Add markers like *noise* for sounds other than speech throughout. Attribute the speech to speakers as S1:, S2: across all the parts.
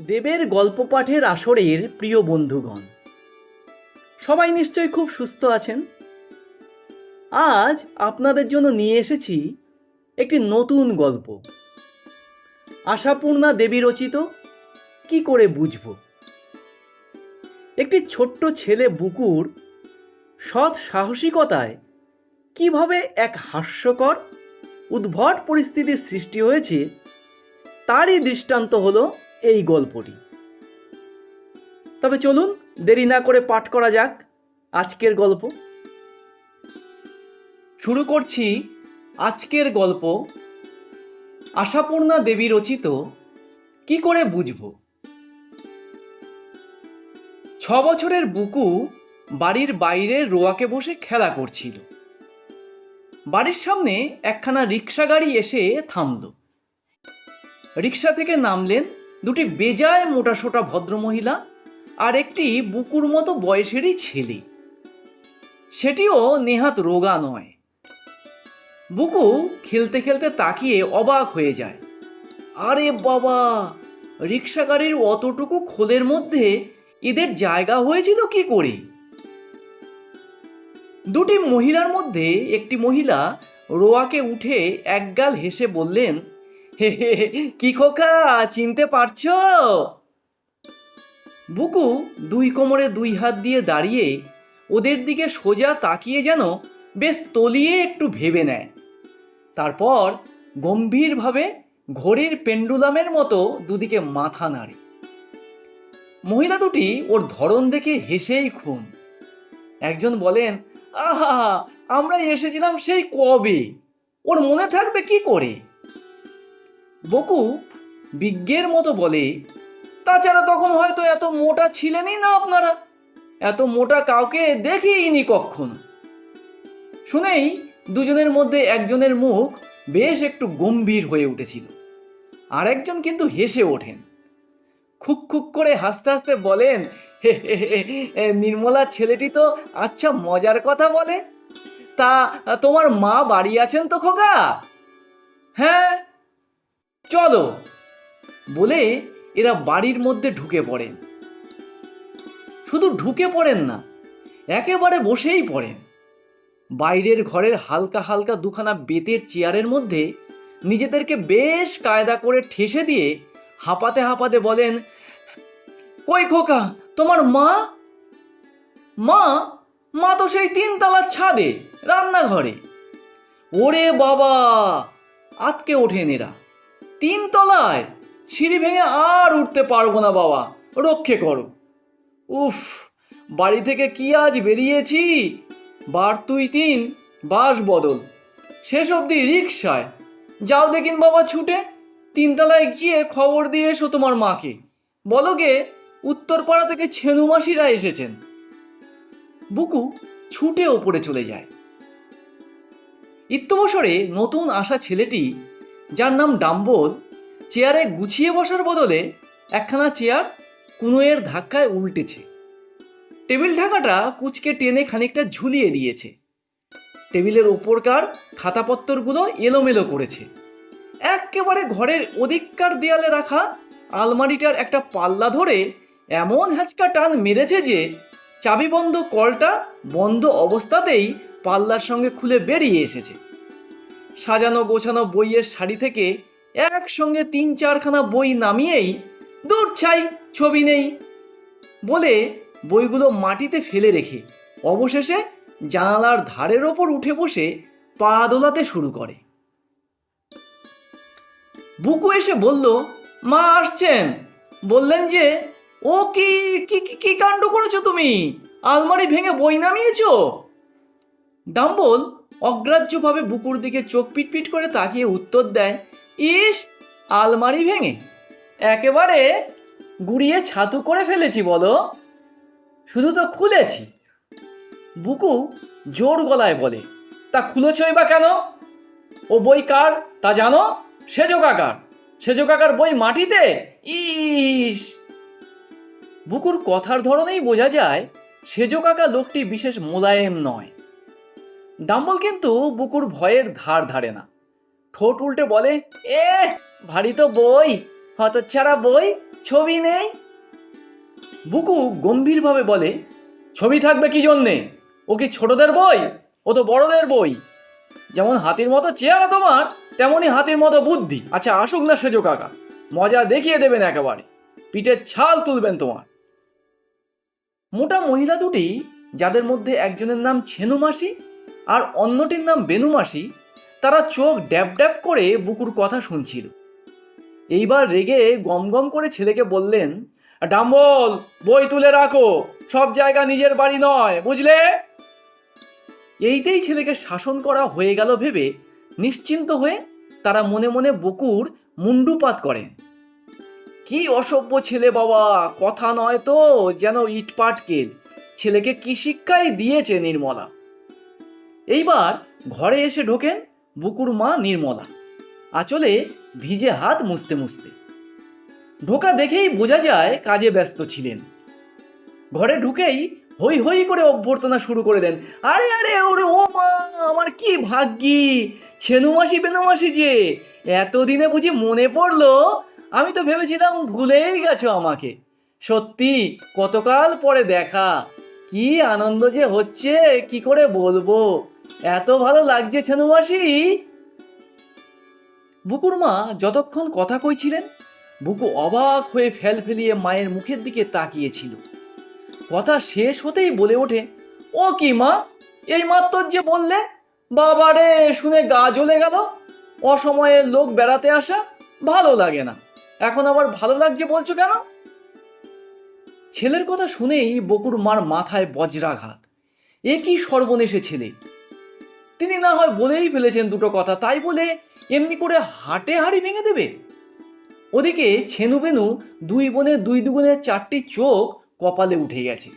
S1: দেবের গল্প পাঠের আসরের প্রিয় বন্ধুগণ। সবাই নিশ্চয়ই খুব সুস্থ আছেন? আজ আপনাদের জন্য নিয়ে এসেছি একটি নতুন গল্প। আশাপূর্ণা দেবী রচিত কি করে বুঝব? একটি ছোট্ট ছেলে বুকুর সৎ সাহসিকতায় কীভাবে এক হাস্যকর, উদ্ভট পরিস্থিতির সৃষ্টি হয়েছে, তারই দৃষ্টান্ত হলো এই গল্পটি। তবে চলুন দেরি না করে পাঠ করা যাক আজকের গল্প। শুরু করছি আজকের গল্প, আশাপূর্ণা দেবী রচিত, কি করে বুঝব? ছ বছরের বুকু বাড়ির বাইরে রোয়াকে বসে খেলা করছিল। বাড়ির সামনে একখানা রিক্সা গাড়ি এসে থামলো। রিক্সা থেকে নামলেন দুটি বেজায় মোটাসোটা ভদ্রমহিলা আর একটি বুকুর মতো বয়সেরই ছেলে। সেটিও নেহাত রোগা নয়। বুকু খেলতে খেলতে তাকিয়ে অবাক হয়ে যায়। আরে বাবা, রিক্সা গাড়ির অতটুকু খোলের মধ্যে এদের জায়গা হয়েছিল কি করে? দুটি মহিলার মধ্যে একটি মহিলা রোয়াকে উঠে একগাল হেসে বললেন *laughs* কি খোকা, চিনতে পারছ? বুকু দুই কোমরে দুই হাত দিয়ে দাঁড়িয়ে ওদের দিকে সোজা তাকিয়ে যেন বেশ তলিয়ে একটু ভেবে নেয়। তারপর গম্ভীরভাবে ঘড়ির পেন্ডুলামের মতো দুদিকে মাথা নাড়ে। মহিলা দুটি ওর ধরন দেখে হেসেই খুন। একজন বলেন, আহা, আমরা এসেছিলাম সেই কবে? ওর মনে থাকবে কি করে? বকু বিজ্ঞের মতো বলে তাছাড়া তখন হয়তো এত মোটা ছিলেনই না আপনারা। এত মোটা কাউকে দেখিনি কখনো শুনেই দুজনের মধ্যে একজনের মুখ বেশ একটু গম্ভীর হয়ে উঠেছিল। আর একজন কিন্তু হেসে ওঠেন। খুক খুক করে হাসতে হাসতে বলেন "হে হে হে, এ, নির্মলা ছেলেটি তো আচ্ছা মজার কথা বলে। তা তোমার মা বাড়ি আছেন তো খোকা? হ্যাঁ চলো, বলে এরা বাড়ির মধ্যে ঢুকে পড়েন শুধু ঢুকে পড়েন না, একেবারে বসেই পড়েন। বাইরের ঘরের হালকা হালকা দুখানা বেতের চেয়ারের মধ্যে নিজেদেরকে বেশ কায়দা করে ঠেসে দিয়ে হাঁপাতে হাঁপাতে বলেন, কই খোকা, তোমার মা? মা? মা তো সেই তিনতলার ছাদে, রান্নাঘরে। ওরে বাবা! আতকে ওঠেন এরা। তিন তলায়। সিঁড়ি ভেঙে আর উঠতে পারব না বাবা, রক্ষে করো। উফ, বাড়ি থেকে কি আজ বেরিয়েছি? বার তুই তিন, বাস বদল। শেষ অবধি রিক্সায় যাও দেখিন বাবা ছুটে। তিনতলায় গিয়ে খবর দিয়ে এসো তোমার মাকে। বলো গে, উত্তরপাড়া থেকে ছেনু মাসিরা এসেছেন। বুকু ছুটে ওপরে চলে যায়। ইত্যবসরে নতুন আসা ছেলেটি যার নাম ডাম্বল চেয়ারে গুছিয়ে বসার বদলে একখানা চেয়ার কুনোয়ের ধাক্কায় উল্টেছে। টেবিল ঢাকাটা কুচকে টেনে খানিকটা ঝুলিয়ে দিয়েছে। টেবিলের ওপরকার খাতাপত্তরগুলো এলোমেলো করেছে। একেবারে ঘরের অধিককার দেয়ালে রাখা আলমারিটার একটা পাল্লা ধরে এমন হ্যাচকা টান মেরেছে যে চাবিবন্ধ কলটা বন্ধ অবস্থাতেই পাল্লার সঙ্গে খুলে বেরিয়ে এসেছে। সাজানো গোছানো বইয়ের শাড়ি থেকে একসঙ্গে তিন চারখানা বই নামিয়েই দূর ছাই, ছবি নেই বলে বইগুলো মাটিতে ফেলে রেখে অবশেষে জানালার ধারের ওপর উঠে বসে পা দোলাতে শুরু করে। বুকু এসে বলল, মা আসছেন। বললেন যে, ও কি কি, কি- কি কাণ্ড করেছ তুমি? আলমারি ভেঙে বই নামিয়েছো? ডাম্বল অগ্রাহ্যভাবে বুকুর দিকে চোখ পিটপিট করে তাকিয়ে উত্তর দেয়, ইস, আলমারি ভেঙে একেবারে গুড়িয়ে ছাতু করে ফেলেছি বলো। শুধু তো খুলেছি। বুকু জোর গলায় বলে, তা খুলেছই বা কেন? ও বই কার তা জানো? সেজো কাকার সেজো কাকার বই মাটিতে? ইস! বুকুর কথার ধরনেই বোঝা যায় সেজো কাকা লোকটি বিশেষ মোলায়েম নয়। ডাম্বল কিন্তু বুকুর ভয়ের ধার ধারে না। ঠোঁট উল্টে বলে এ ভারী তো বই, হতচ্ছাড়া বই, ছবি নেই? বুকু গম্ভীরভাবে বলে, ছবি থাকবে কি জন্যে? ও কি ছোটদের বই? ও তো বড়দের বই। যেমন হাতির মতো চেহারা তোমার, তেমনই হাতির মতো বুদ্ধি। আচ্ছা আসুক না সেজো কাকা, মজা দেখিয়ে দেবেন একেবারে। পিঠের ছাল তুলবেন তোমার। মোটা মহিলা দুটি, যাদের মধ্যে একজনের নাম ছেনু মাসি আর অন্যটির নাম বেনু মাসি, তারা চোখ ড্যাব ড্যাব করে বুকুর কথা শুনছিল। এইবার রেগে গম গম করে ছেলেকে বললেন, ডাম্বল, বই তুলে রাখো, সব জায়গা নিজের বাড়ি নয়, বুঝলে? এইতেই ছেলেকে শাসন করা হয়ে গেল ভেবে নিশ্চিন্ত হয়ে তারা মনে মনে বকুর মুন্ডুপাত করেন। কি অসভ্য ছেলে বাবা, কথা নয় তো, যেন ইটপাট কেল ছেলেকে কি শিক্ষাই দিয়েছে নির্মলা? এইবার ঘরে এসে ঢোকেন বুকুর মা নির্মলা। আঁচলে ভিজে হাত মুছতে মুছতে। ঢোকা দেখেই বোঝা যায় কাজে ব্যস্ত ছিলেন। ঘরে ঢুকেই হই হই করে অভ্যর্থনা শুরু করে দেন। আরে আরে, ওরে, ও মা, আমার কি ভাগ্যি! ছেনুমাসি, বেনুমাসি যে, এতদিনে বুঝি মনে পড়ল, আমি তো ভেবেছিলাম ভুলেই গেছো আমাকে। সত্যি, কতকাল পরে দেখা, কি আনন্দ যে হচ্ছে, কি করে বলব? এত ভালো লাগছে ছেনুমাসি বুকুর মা যতক্ষণ কথা কইছিলেন, বুকু অবাক হয়ে ফেল ফেলিয়ে মায়ের মুখের দিকে তাকিয়েছিল। কথা শেষ হতেই বলে ওঠে, ও কি মা, এই মাত্র যে বললে বাবারে শুনে গা জ্বলে গেল। অসময়ে লোক বেড়াতে আসা ভালো লাগে না। এখন আবার ভালো লাগছে বলছো কেন? ছেলের কথা শুনেই বকুর মার মাথায় বজ্রাঘাত। এ কি সর্বনেশে ছেলে? তিনি না হয় বলেই ফেলেছেন দুটো কথা, তাই বলে এমনি করে হাটে হাড়ি ভেঙে দেবে? ওদিকে ছেনু বেনু দুই বোনের দুই দুগুণে চারটি চোখ কপালে উঠে গেছে।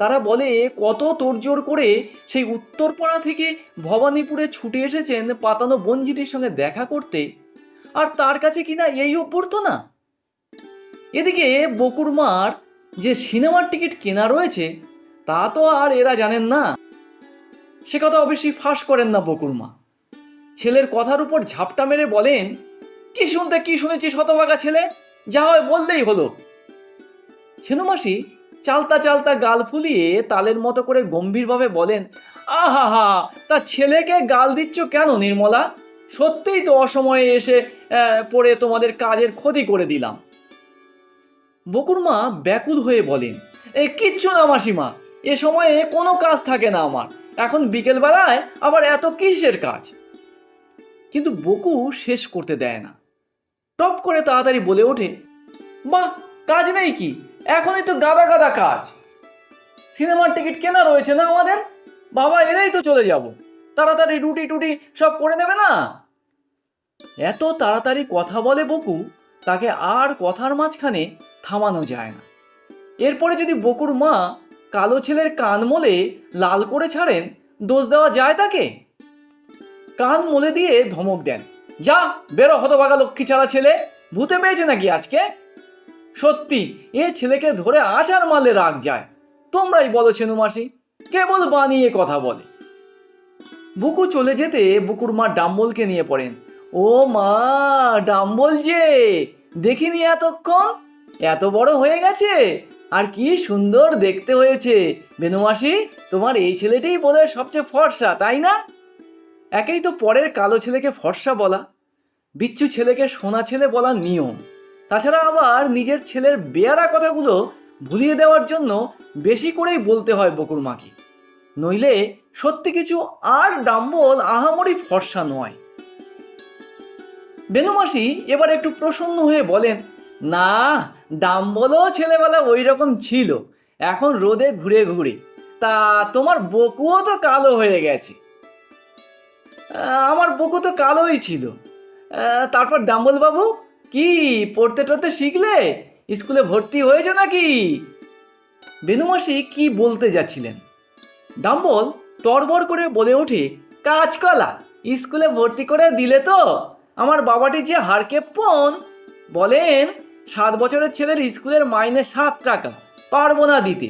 S1: তারা বলে, কত তোড়জোড় করে সেই উত্তরপাড়া থেকে ভবানীপুরে ছুটে এসেছেন পাতানো বঞ্জিটির সঙ্গে দেখা করতে, আর তার কাছে কিনা এই অভ্যর্থনা এদিকে বকুর মার যে সিনেমার টিকিট কেনা রয়েছে, তা তো আর এরা জানেন না। সে কথা অবশ্যই ফাঁস করেন না বকুর মা ছেলের কথার উপর ঝাপটা মেরে বলেন, কি শুনতে, কি শুনেছি শতভাগা ছেলে? যা হয় বললেই হলো। ছেনুমাসি চালতা চালতা গাল ফুলিয়ে তালের মতো করে গম্ভীরভাবে বলেন, আহা হা, তা ছেলেকে গাল দিচ্ছ কেন নির্মলা? সত্যিই তো অসময়ে এসে পড়ে তোমাদের কাজের ক্ষতি করে দিলাম। বকুরমা ব্যাকুল হয়ে বলেন, এ, কিচ্ছু না মাসিমা, এ সময়ে কোনো কাজ থাকে না আমার। বিকেলবেলায় আবার এত কিসের কাজ? কিন্তু বকু শেষ করতে দেয় না। টপ করে তাড়াতাড়ি বলে ওঠে, বাহ, কাজ নেই কি? এখনই তো গাদা গাদা কাজ। সিনেমার টিকিট কেনা রয়েছে না আমাদের? বাবা এলেই তো চলে যাব। তাড়াতাড়ি রুটি টুটি সব করে নেবে না? এত তাড়াতাড়ি কথা বলে বকু, তাকে আর কথার মাঝখানে থামানো যায় না। এরপরে যদি বকুর মা কালো ছেলের কান মোলে লাল করে ছাড়েন, দোষ দেওয়া যায় তাকে? কান মোলে দিয়ে ধমক দেন। যা, বেরো হতভাগা লক্ষ্মী ছাড়া ছেলে, ভূতে পেয়েছে নাকি আজকে? সত্যি, এ ছেলেকে ধরে আচার মারলে রাগ যায়। তোমরাই বলো ছেনু মাসি, কেবল বানিয়ে কথা বলে। বুকু চলে যেতে বুকুর মা ডাম্বলকে নিয়ে পড়েন। ও মা, ডাম্বল যে, দেখিনি এতক্ষণ? এত বড় হয়ে গেছে? আর কি সুন্দর দেখতে হয়েছে। বেনুমাসি তোমার এই ছেলেটাই বোধহয় সবচেয়ে ফর্সা, তাই না? একেই তো পরের কালো ছেলেকে ফর্সা বলা। বিচ্ছু ছেলেকে সোনা ছেলে বলা নিয়ম। তাছাড়া আবার নিজের ছেলের বেয়ারা কথাগুলো ভুলিয়ে দেওয়ার জন্য বেশি করেই বলতে হয় বকুর মাকে। নইলে সত্যি কিছু আর ডাম্বল আহামরি ফর্সা নয়। বেনুমাসি এবার একটু প্রসন্ন হয়ে বলেন না, ডাম্বলও ছেলেবেলা ওই রকম ছিল। এখন রোদে ঘুরে ঘুরে। তা তোমার বকুও তো কালো হয়ে গেছে। আমার বকু তো কালোই ছিল। তারপর ডাম্বল বাবু কি, পড়তে টড়তে শিখলে? স্কুলে ভর্তি হয়েছে নাকি? বেনুমাসি কি বলতে যাচ্ছিলেন? ডাম্বল তরবর করে বলে ওঠে কাজকলা স্কুলে ভর্তি করে দিলে তো? আমার বাবাটি যে হারকেপন বলেন সাত বছরের ছেলের স্কুলের মাইনে সাত টাকা, পারব না দিতে।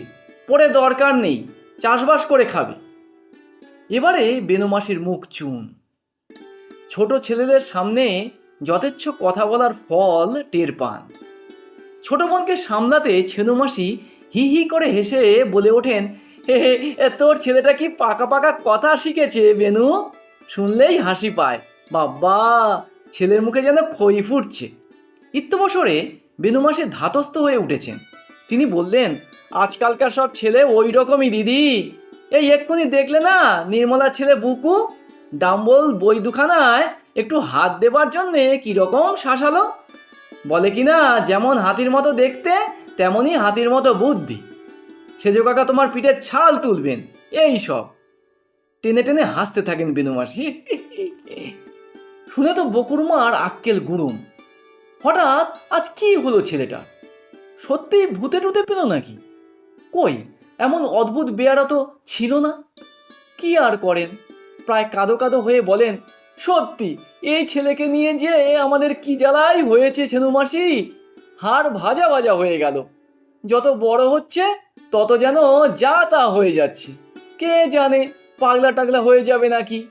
S1: পরে দরকার নেই, চাষবাস করে খাবে। এবারে বেনুমাসির মুখ চুন। ছোট ছেলেদের সামনে যথেচ্ছ কথা বলার ফল টের পান। ছোট বোনকে সামলাতে ছেনুমাসি হি হি করে হেসে বলে ওঠেন, হে হে তোর ছেলেটা কি পাকা পাকা কথা শিখেছে বেনু? শুনলেই হাসি পায়। বাবা ছেলের মুখে যেন খই ফুটছে। ইত্যবসরে বেনুমাসে ধাতস্থ হয়ে উঠেছেন। তিনি বললেন, আজকালকার সব ছেলে ওই রকমই দিদি। এই এক্ষুনি দেখলে না নির্মলা ছেলে বুকু, ডাম্বল বই দুখানায় একটু হাত দেবার জন্যে কীরকম শাসালো? বলে কি না, যেমন হাতির মতো দেখতে, তেমনই হাতির মতো বুদ্ধি। সেজো কাকা তোমার পিঠের ছাল তুলবেন, এই সব। টেনে টেনে হাসতে থাকেন বেনুমাসি *laughs* শুনে তো বকুরমার আক্কেল গুরুম। হঠাৎ আজ কি হলো ছেলেটা? সত্যিই ভূতে টুতে পেল নাকি? কই, এমন অদ্ভুত বেয়ারা তো ছিল না? কি আর করেন? প্রায় কাদো কাদো হয়ে বলেন, সত্যি, এই ছেলেকে নিয়ে যে আমাদের কি জ্বালাই হয়েছে ছেনুমাসি হাড় ভাজা ভাজা হয়ে গেল। যত বড় হচ্ছে, তত যেন যা তা হয়ে যাচ্ছে। কে জানে, পাগলা টাগলা হয়ে যাবে নাকি?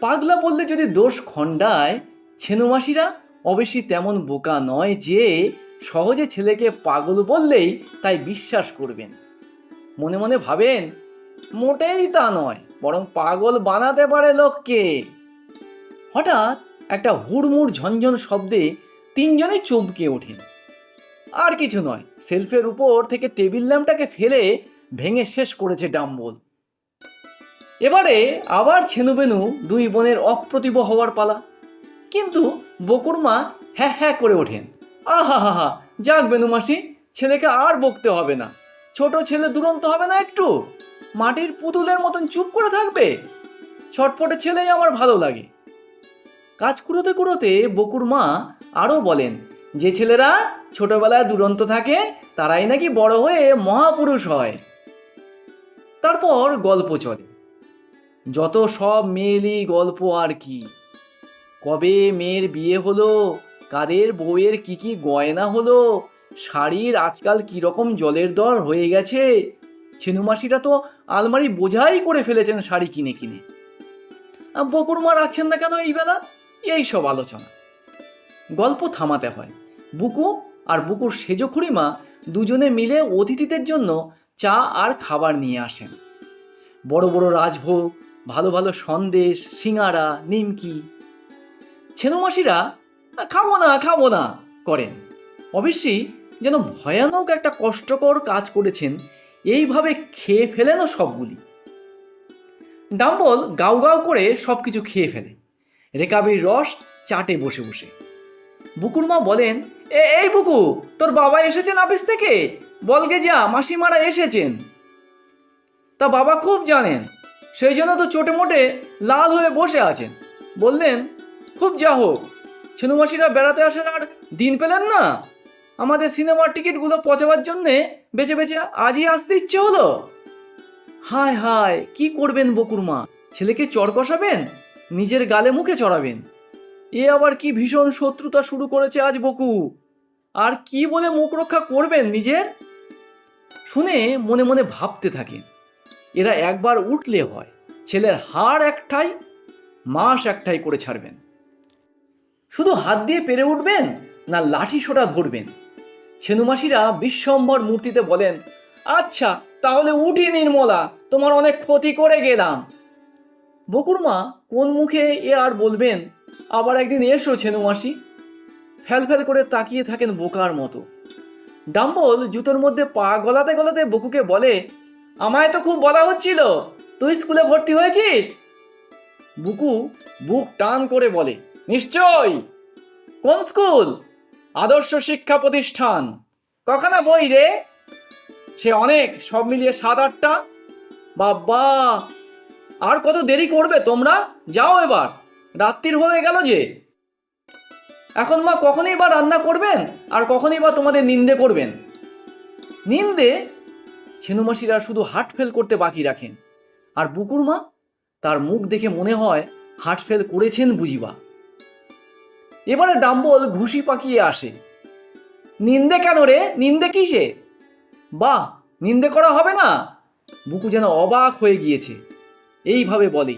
S1: পাগলা বললে যদি দোষ খণ্ডায় ছেনুমাসিরা অবশ্যই তেমন বোকা নয় যে সহজে ছেলেকে পাগল বললেই তাই বিশ্বাস করবেন। মনে মনে ভাবেন, মোটেই তা নয়, বরং পাগল বানাতে পারে লোককে। হঠাৎ একটা হুড়মুড় ঝনঝন শব্দে তিনজনেই চমকে ওঠেন। আর কিছু নয়, সেলফের উপর থেকে টেবিল ল্যাম্পটাকে ফেলে ভেঙে শেষ করেছে ডাম্বল। এবারে আবার ছেনুবেনু দুই বোনের অপ্রতিভ হওয়ার পালা। কিন্তু বকুরমা হ্যাঁ হ্যাঁ করে ওঠেন। আহা হা হা যাক বেনুমাসি ছেলেকে আর বকতে হবে না। ছোট ছেলে দুরন্ত হবে না একটু? মাটির পুতুলের মতন চুপ করে থাকবে? ছটপটে ছেলেই আমার ভালো লাগে। কাজ কুড়োতে কুড়োতে বকুর মা আরও বলেন, যে ছেলেরা ছোটবেলায় দুরন্ত থাকে, তারাই নাকি বড় হয়ে মহাপুরুষ হয়। তারপর গল্প চলে। যত সব মেয়েলি গল্প আর কি। কবে মেয়ের বিয়ে হলো? কাদের বউয়ের কি কি গয়না হলো? শাড়ির আজকাল কীরকম জলের দর হয়ে গেছে? ছেনুমাসিরা তো আলমারি বোঝাই করে ফেলেছেন শাড়ি কিনে কিনে। বকুরমা রাখছেন না কেন এই বেলা? এই সব আলোচনা। গল্প থামাতে হয়। বুকু আর বুকুর সেজ খুড়িমা দুজনে মিলে অতিথিদের জন্য চা আর খাবার নিয়ে আসেন। বড় বড় রাজভোগ, ভালো ভালো সন্দেশ, সিঙাড়া, নিমকি ছেনুমাসিরা খাব না খাব না করেন। অবশ্যই যেন ভয়ানক একটা কষ্টকর কাজ করেছেন, এইভাবে খেয়ে ফেলেনও সবগুলি। ডাম্বল গাও গাও করে সব কিছু খেয়ে ফেলে। রেকাবির রস চাটে বসে বসে। বুকুর মা বলেন, এ, এই বুকু, তোর বাবা এসেছেন অফিস থেকে? বলগে যা, মাসিমারা এসেছেন। তা বাবা খুব জানেন, সেই জন্য তো চোটে মোটে লাল হয়ে বসে আছেন। বললেন খুব যা হোক ছেনুমাসিরা বেড়াতে আসার আর দিন পেলেন না। আমাদের সিনেমার টিকিটগুলো পচাবার জন্যে বেছে বেছে আজই আসতে ইচ্ছে হলো। হায় হায়, কি করবেন বকুরমা ছেলেকে চর কষাবেন? নিজের গালে মুখে চড়াবেন? এ আবার কি ভীষণ শত্রুতা শুরু করেছে আজ বকু। আর কি বলে মুখ রক্ষা করবেন নিজের? শুনে মনে মনে ভাবতে থাকেন। এরা একবার উঠলে হয়, ছেলের হাড় একটাই মাস একটাই করে ছাড়বেন। শুধু হাত দিয়ে পেরে উঠবেন না লাঠি সোটা ধরবেন? ছেনুমাসিরা বিশ্বম্বর মূর্তিতে বলেন আচ্ছা তাহলে উঠি নির্মলা, তোমার অনেক ক্ষতি করে গেলাম। বকুরমা কোন মুখে এ আর বলবেন, আবার একদিন এসো ছেনুমাসি। ফ্যাল ফ্যাল করে তাকিয়ে থাকেন বোকার মতো। ডাম্বল জুতোর মধ্যে পা গলাতে গলাতে বকুকে বলে, আমায় তো খুব বলা হচ্ছিল, তুই স্কুলে ভর্তি হয়েছিস? বুকু বুক টান করে বলে নিশ্চয়। কোন স্কুল? আদর্শ শিক্ষা প্রতিষ্ঠান। কখানা বই রে। সে অনেক, সব মিলিয়ে সাত আটটা। বাবা আর কত দেরি করবে তোমরা? যাও এবার। রাত্রির হয়ে গেল যে। এখন মা কখনই বা রান্না করবেন? আর কখনই বা তোমাদের নিন্দে করবেন? নিন্দে? ছেনুমাসিরা শুধু হার্ট ফেল করতে বাকি রাখেন। আর বুকুর মা? তার মুখ দেখে মনে হয় হার্ট ফেল করেছেন বুঝিবা। এবারে ডাম্বল ঘুষি পাকিয়ে আসে। নিন্দে কেন রে? নিন্দে কিসে? বাহ, নিন্দে করা হবে না? বুকু যেন অবাক হয়ে গিয়েছে। এইভাবে বলে।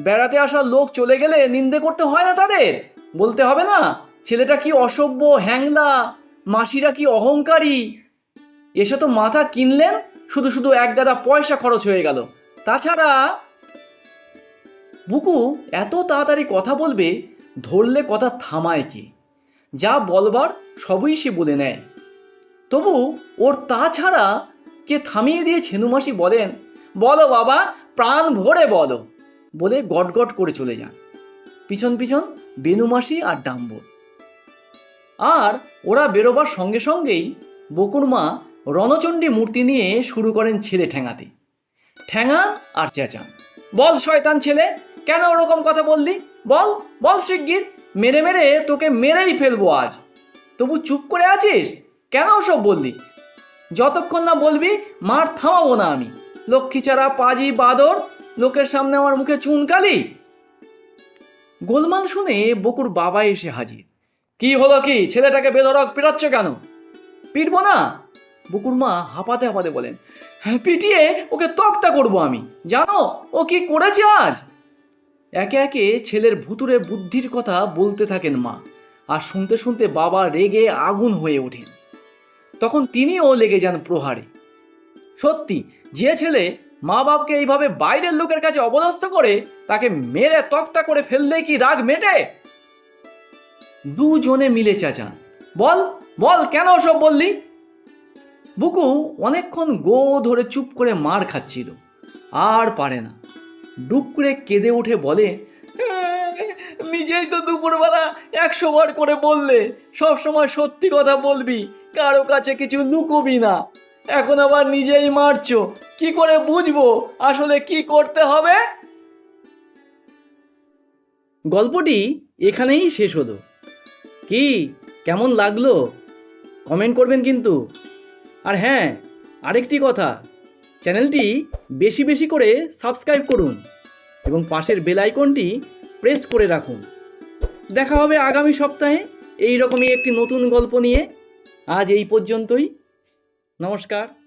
S1: বেড়াতে আসা লোক চলে গেলে নিন্দে করতে হয় না তাদের? বলতে হবে না, ছেলেটা কি অসভ্য, হ্যাংলা, মাসিরা কি অহংকারী? এসে তো মাথা কিনলেন, শুধু শুধু এক গাদা পয়সা খরচ হয়ে গেল। তাছাড়া বুকু এত তাড়াতাড়ি কথা বলবে ধরলে কথা থামায় কি? যা বলবার সবই সে বলে নেয়। তবু ওর তাছাড়া কে থামিয়ে দিয়ে ছেনুমাসি বলেন, বলো বাবা, প্রাণ ভরে বলো, বলে গটগট করে চলে যান। পিছন পিছন বেনুমাসি আর ডাম্বর। আর ওরা বেরোবার সঙ্গে সঙ্গেই বকুর মা রণচণ্ডী মূর্তি নিয়ে শুরু করেন ছেলে ঠেঙাতে। ঠ্যাঙান আর চেঁচান। বল, শয়তান ছেলে, কেন ওরকম কথা বললি? বল বল শিগগির। মেরে মেরে তোকে মেরেই ফেলব আজ। তবু চুপ করে আছিস? কেন সব বললি? যতক্ষণ না বলবি, মার থামাবো না আমি। লক্ষ্মীচারা পাজি বাদর, লোকের সামনে আমার মুখে চুনকালি গোলমাল শুনে বকুর বাবা এসে হাজির। কি হলো কি? ছেলেটাকে বেধরক পিটাচ্ছ কেন? পিটবো না? বকুর মা হাঁপাতে হাঁপাতে বলেন হ্যাঁ পিটিয়ে ওকে তক্তা করব আমি। জানো, ও কি করেছে আজ? একে একে ছেলের ভুতুরে বুদ্ধির কথা বলতে থাকেন মা, আর শুনতে শুনতে বাবা রেগে আগুন হয়ে ওঠেন। তখন তিনিও লেগে যান প্রহারে। সত্যি, যে ছেলে মা বাপকে এইভাবে বাইরের লোকের কাছে অপদস্থ করে তাকে মেরে তক্তা করে ফেললে কি রাগ মেটে? দুজনে মিলে চেঁচান। বল বল, কেন সব বললি? বুকু অনেকক্ষণ গো ধরে চুপ করে মার খাচ্ছিল, আর পারে না। ডুব করে কেঁদে উঠে বলে, নিজেই তো দুপুরবেলা একশো বার করে বললে, সব সময় সত্যি কথা বলবি, কারও কাছে কিছু লুকোবি না। এখন আবার নিজেই মারছো, কি করে বুঝব, আসলে কি করতে হবে? গল্পটি এখানেই শেষ হলো। কি, কেমন লাগল? কমেন্ট করবেন কিন্তু। আর হ্যাঁ আরেকটি কথা চ্যানেলটি বেশি বেশি করে সাবস্ক্রাইব করুন এবং পাশের বেল আইকনটি প্রেস করে রাখুন। দেখা হবে আগামী সপ্তাহে এই রকমই একটি নতুন গল্প নিয়ে। আজ এই পর্যন্তই। নমস্কার।